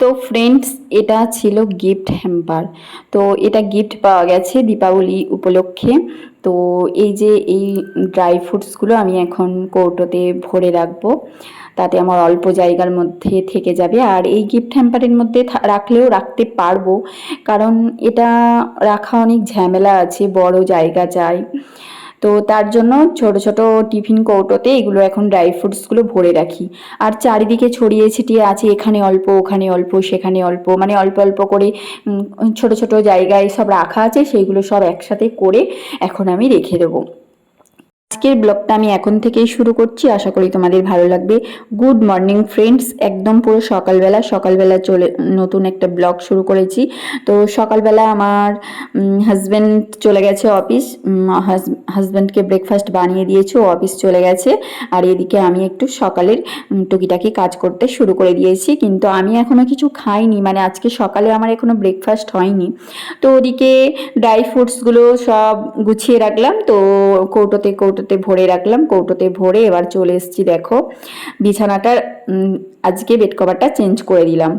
তো ফ্রেন্ডস এটা ছিল গিফট হ্যাম্পার তো এটা গিফট পাওয়া গেছে দীপাবলি উপলক্ষে। তো এই যে এই ড্রাই ফ্রুটসগুলো আমি এখন কৌটোতে ভরে রাখব। তাতে আমার অল্প জায়গার মধ্যে থেকে যাবে। আর এই গিফট হ্যাম্পারের মধ্যে রাখলেও রাখতে পারব। কারণ এটা রাখা অনেক ঝামেলা আছে, বড় জায়গা চাই। তো তার জন্য ছোট ছোট টিফিন কৌটোতে এগুলো এখন ড্রাই ফ্রুটসগুলো ভরে রাখি। আর চারিদিকে ছড়িয়ে ছিটিয়ে আছে এখানে অল্প, ওখানে অল্প, সেখানে অল্প মানে অল্প অল্প করে ছোট ছোট জায়গায় সব রাখা আছে, সেইগুলো সব একসাথে করে এখন আমি রেখে দেবো। আজকের ব্লগটা আমি এখন থেকেই শুরু করছি। আশা করি তোমাদের ভালো লাগবে। গুড মর্নিং ফ্রেন্ডস, একদম পুরো সকালবেলা সকালবেলা চলে, নতুন একটা ব্লগ শুরু করেছি। তো সকালবেলা আমার হাজব্যান্ড চলে গেছে অফিস হাজব্যান্ডকে ব্রেকফাস্ট বানিয়ে দিয়েছে অফিস চলে গেছে। আর এদিকে আমি একটু সকালের টুকিটাকি কাজ করতে শুরু করে দিয়েছি। কিন্তু আমি এখনও কিছু খাইনি মানে আজকে সকালে আমার এখনও ব্রেকফাস্ট হয়নি। তো ওদিকে ড্রাই ফ্রুটসগুলো সব গুছিয়ে রাখলাম। তো কৌটোতে কৌটোতে ভরে রাখলাম কৌটোতে ভরে এবার চলে এসেছি দেখো। বিছানাটার আজকে বেড কভারটা চেঞ্জ করে দিলাম।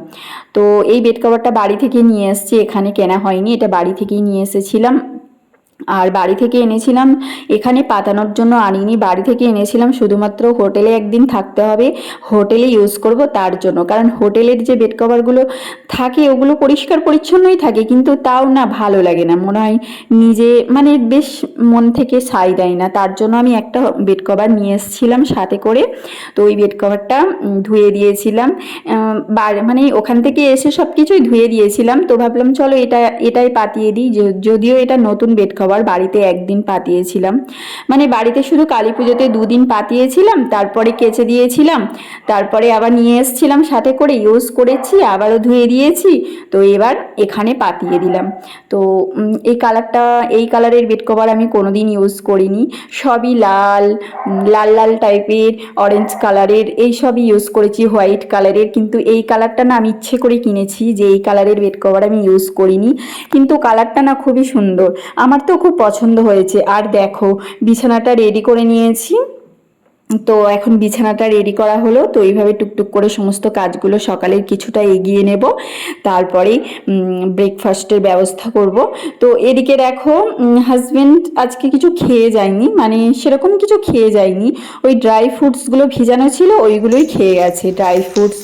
তো এই বেড কভারটা বাড়ি থেকে নিয়ে এসেছি, এখানে কেনা হয়নি, এটা বাড়ি থেকেই নিয়ে এসেছিলাম। আর বাড়ি থেকে এনেছিলাম, এখানে পাতানোর জন্য আনিনি, বাড়ি থেকে এনেছিলাম, শুধুমাত্র হোটেলে একদিন থাকতে হবে, হোটেলে ইউজ করব তার জন্য। কারণ হোটেলের যে বেড কভারগুলো থাকে, ওগুলো পরিষ্কার পরিচ্ছন্নই থাকে, কিন্তু তাও না ভালো লাগে না। মনে হয় নিজে মানে বেশ মন থেকে সাই দেয় না। তার জন্য আমি একটা বেড কভার নিয়ে এসেছিলাম সাথে করে। তো ওই বেড কভারটা ধুয়ে দিয়েছিলাম। মানে ওখান থেকে এসে সব কিছুই ধুয়ে দিয়েছিলাম। তো ভাবলাম, চলো এটা, এটাই পাতিয়ে দিই। যদিও এটা নতুন বেড কভার বাড়িতে একদিন পাতিয়েছিলাম। মানে বাড়িতে শুধু কালী পুজোতে দুদিন পাতিয়েছিলাম, তারপরে কেচে দিয়েছিলাম, তারপরে আবার নিয়ে এসেছিলাম সাথে করে, ইউজ করেছি, আবারও ধুয়ে দিয়েছি, তো এবার এখানে পাতিয়ে দিলাম। তো এই কালারটা, এই কালারের বেড কভার আমি কোনোদিন ইউজ করিনি। সবই লাল লাল লাল টাইপের, অরেঞ্জ কালারের, এই সবই ইউজ করেছি, হোয়াইট কালারের, কিন্তু এই কালারটা না আমি ইচ্ছে করে কিনেছি যে এই কালারের বেড কভার আমি ইউজ করিনি। কিন্তু কালারটা না খুবই সুন্দর। আমার তো খুব পছন্দ হয়েছে। আর দেখো বিছানাটা রেডি করে নিয়েছি। তো এখন বিছানাটা রেডি করা হলো, তো এইভাবে টুকটুক করে সমস্ত কাজগুলো সকালের কিছুটা এগিয়ে নেব। তারপরে ব্রেকফাস্টের ব্যবস্থা করব। তো এদিকে দেখো হাজব্যান্ড আজকে কিছু খেয়ে যায়নি মানে সেরকম কিছু খেয়ে যায়নি। ওই ড্রাই ফ্রুটসগুলো ভিজানো ছিল, ওইগুলোই খেয়ে গেছে। ড্রাই ফ্রুটস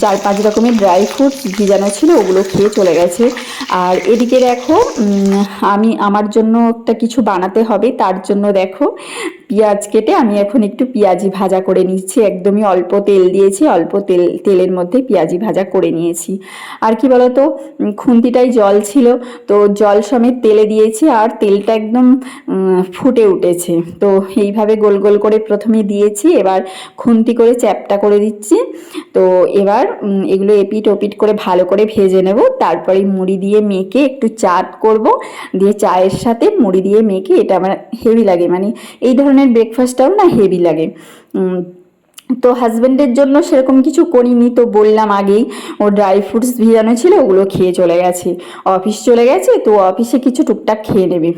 চার পাঁচ রকমের ড্রাই ফ্রুটস ভিজানো ছিল, ওগুলো খেয়ে চলে গেছে। আর এদিকে দেখো আমি, আমার জন্য একটা কিছু বানাতে হবে, তার জন্য দেখো, পেঁয়াজ কেটে আমি এখন একটু পেঁয়াজি ভাজা করে নিচ্ছি একদমই অল্প তেল দিয়েছি অল্প তেল তেলের মধ্যে পেঁয়াজি ভাজা করে নিয়েছি। আর কি বলতো উম, খুন্তিটায় জল ছিল তো জল সমেত তেলে দিয়েছি আর তেলটা একদম ফুটে উঠেছে। তো এইভাবে গোল গোল করে প্রথমে দিয়েছি এবার খুন্তি করে চ্যাপটা করে দিচ্ছি। তো এবার এগুলো এপিট ওপিট করে ভালো করে ভেজে নেব তারপরে মুড়ি দিয়ে মেখে একটু চাট করব দিয়ে চায়ের সাথে মুড়ি দিয়ে মেখে এটা আমার হেভি লাগে মানে এই ধরনের ব্রেকফাস্টটাও না হেভি লাগে। উম, তো হাজব্যান্ডের জন্য সেরকম কিছু করিনি তো বললাম আগেই। ও ড্রাই ফ্রুটস ভিজানো ছিল ওগুলো খেয়ে চলে গেছে। অফিস চলে গেছে তো অফিসে কিছু টুকটাক খেয়ে নেবে।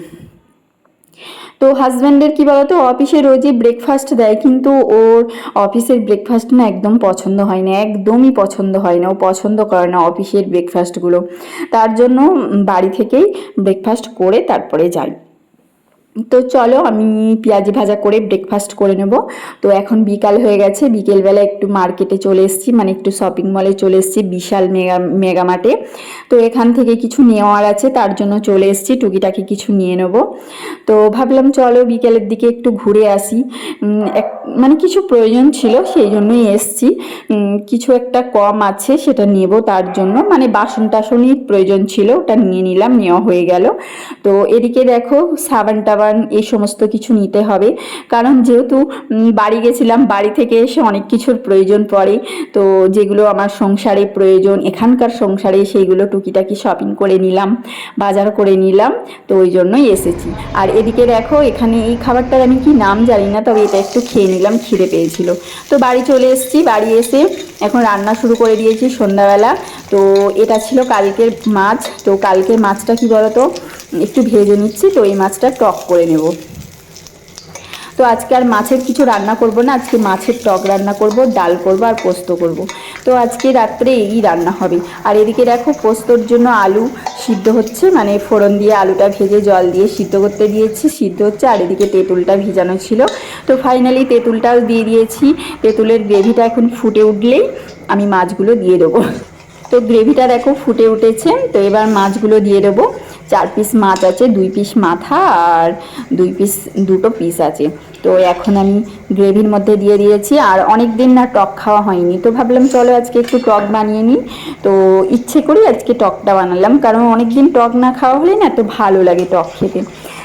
তো হাজব্যান্ডের কি বলতো অফিসে রোজই ব্রেকফাস্ট দেয় কিন্তু ওর অফিসের ব্রেকফাস্ট না একদম পছন্দ হয় না একদমই পছন্দ হয় না। ও পছন্দ করে না অফিসের ব্রেকফাস্টগুলো তার জন্য বাড়ি থেকেই ব্রেকফাস্ট করে তারপরে যাই তো চলো আমি পেঁয়াজি ভাজা করে ব্রেকফাস্ট করে নেব। তো এখন বিকাল হয়ে গেছে, বিকেলবেলা একটু মার্কেটে চলে এসেছি মানে একটু শপিং মলে চলে এসেছি বিশাল মেগা মেগা মার্টে। তো এখান থেকে কিছু নেওয়ার আছে, তার জন্য চলে এসেছি, টুকিটাকি কিছু নিয়ে নেব। তো ভাবলাম চলো বিকেলের দিকে একটু ঘুরে আসি। এক মানে কিছু প্রয়োজন ছিল, সেই জন্যই এসেছি। কিছু একটা কম আছে, সেটা নেব তার জন্য। মানে বাসন টাসনই প্রয়োজন ছিল, ওটা নিয়ে নিলাম, নেওয়া হয়ে গেল। তো এদিকে দেখো সাবান টাবান এই সমস্ত কিছু নিতে হবে। কারণ যেহেতু বাড়ি গেছিলাম, বাড়ি থেকে এসে অনেক কিছুর প্রয়োজন পড়ে। তো যেগুলো আমার সংসারে প্রয়োজন, এখানকার সংসারে সেইগুলো টুকিটাকি শপিং করে নিলাম, বাজার করে নিলাম, তো ওই জন্যই এসেছি। আর এদিকে দেখো, এখানে এই খাবারটার আমি কি নাম জানি না, তবে এটা একটু খেয়ে নিলাম, খিদে পেয়েছিল। তো বাড়ি চলে এসেছি, বাড়ি এসে এখন রান্না শুরু করে দিয়েছি সন্ধ্যাবেলা। তো এটা ছিল কালকের মাছ, তো কালকের মাছটা কি বলতো? একটু ভেজে নিচ্ছি, তো এই মাছটা টক করে নেব। তো আজকে আর মাছের কিছু রান্না করব না, আজকে মাছের টক রান্না করব, ডাল করব আর পোস্ত করব। তো আজকে রাত্রে এই রান্না হবে। আর এদিকে দেখো, পোস্তর জন্য আলু সিদ্ধ হচ্ছে মানে ফোড়ন দিয়ে আলুটা ভেজে জল দিয়ে সিদ্ধ করতে দিয়েছি, সিদ্ধ হচ্ছে, আর এদিকে তেঁতুলটা ভিজানো ছিল। তো ফাইনালি তেঁতুলটাও দিয়ে দিয়েছি, তেঁতুলের গ্রেভিটা এখন ফুটে উঠলেই আমি মাছগুলো দিয়ে দেবো। তো গ্রেভিটা দেখো ফুটে উঠেছে। তো এবার মাছগুলো দিয়ে দেবো। চার পিস মাছ আছে, দুই পিস মাথা আর দুই পিস দুটো পিস আছে। তো এখন আমি গ্রেভির মধ্যে দিয়ে দিয়েছি। আর অনেক দিন না টক খাওয়া হয়নি। তো ভাবলাম চলো আজকে একটু টক বানিয়ে নিই। তো ইচ্ছে করি আজকে টকটা বানালাম। কারণ অনেক দিন টক না খাওয়া হলে না তো ভালো লাগে টক খেতে।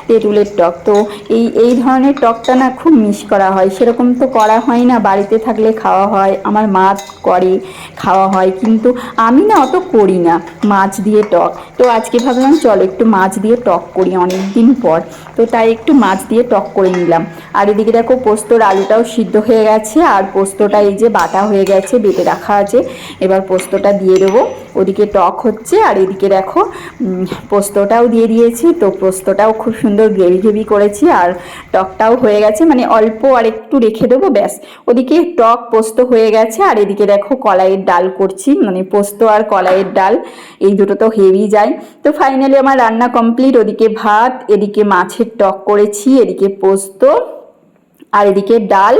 তেঁতুলের টক। তো এই এই ধরনের টকটা না খুব মিস করা হয়। সেরকম তো করা হয় না। বাড়িতে থাকলে খাওয়া হয়, আমার মা করে খাওয়া হয়। কিন্তু আমি না অত করি না মাছ দিয়ে টক। তো আজকে ভাবলাম, চলো একটু মাছ দিয়ে টক করি অনেক দিন পর। তো তাই একটু মাছ দিয়ে টক করে নিলাম। আর এদিকে দেখো, পোস্তর আলুটাও সিদ্ধ হয়ে গেছে। আর পোস্তটা এই যে বাটা হয়ে গেছে, বেটে রাখা আছে। এবার পোস্তটা দিয়ে দেবো। ওদিকে টক হচ্ছে আর এদিকে দেখো পোস্তটাও দিয়ে দিয়েছি। তো পোস্তটাও খুব সুন্দর গ্রেভি গ্রেভি করেছি আর টকটাও হয়ে গেছে। মানে অল্প আর একটু রেখে দেবো, ব্যাস। ওদিকে টক, পোস্ত হয়ে গেছে আর এদিকে দেখো কলাইয়ের ডাল করছি। মানে পোস্ত আর কলাইয়ের ডাল, এই দুটো তো হেভি যায়। তো ফাইনালি আমার রান্না কমপ্লিট। ওদিকে ভাত, এদিকে মাছের টক করেছি, এদিকে পোস্ত আর এদিকে ডাল।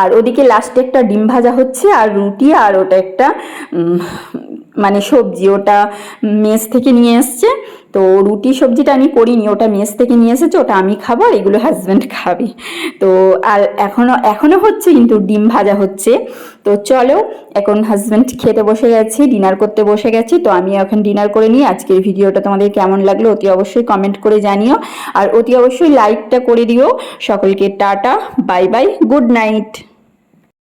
আর ওদিকে লাস্টে একটা ডিম ভাজা হচ্ছে আর রুটি আর ওটা একটা মানে সবজি ওটা মেস থেকে নিয়ে এসছে। তো রুটি সবজিটা আমি করিনি, ওটা মেস থেকে নিয়ে এসেছে, ওটা আমি খাব আর এগুলো হাজব্যান্ড খাবে। তো আর এখনও এখনও হচ্ছে কিন্তু ডিম ভাজা হচ্ছে। তো চলো, এখন হাজব্যান্ড খেতে বসে গেছে ডিনার করতে বসে গেছে, তো আমি এখন ডিনার করে নিই। আজকের ভিডিওটা তোমাদের কেমন লাগল অতি অবশ্যই কমেন্ট করে জানিও। আর অতি অবশ্যই লাইকটা করে দিও। সকলকে tata bye bye good night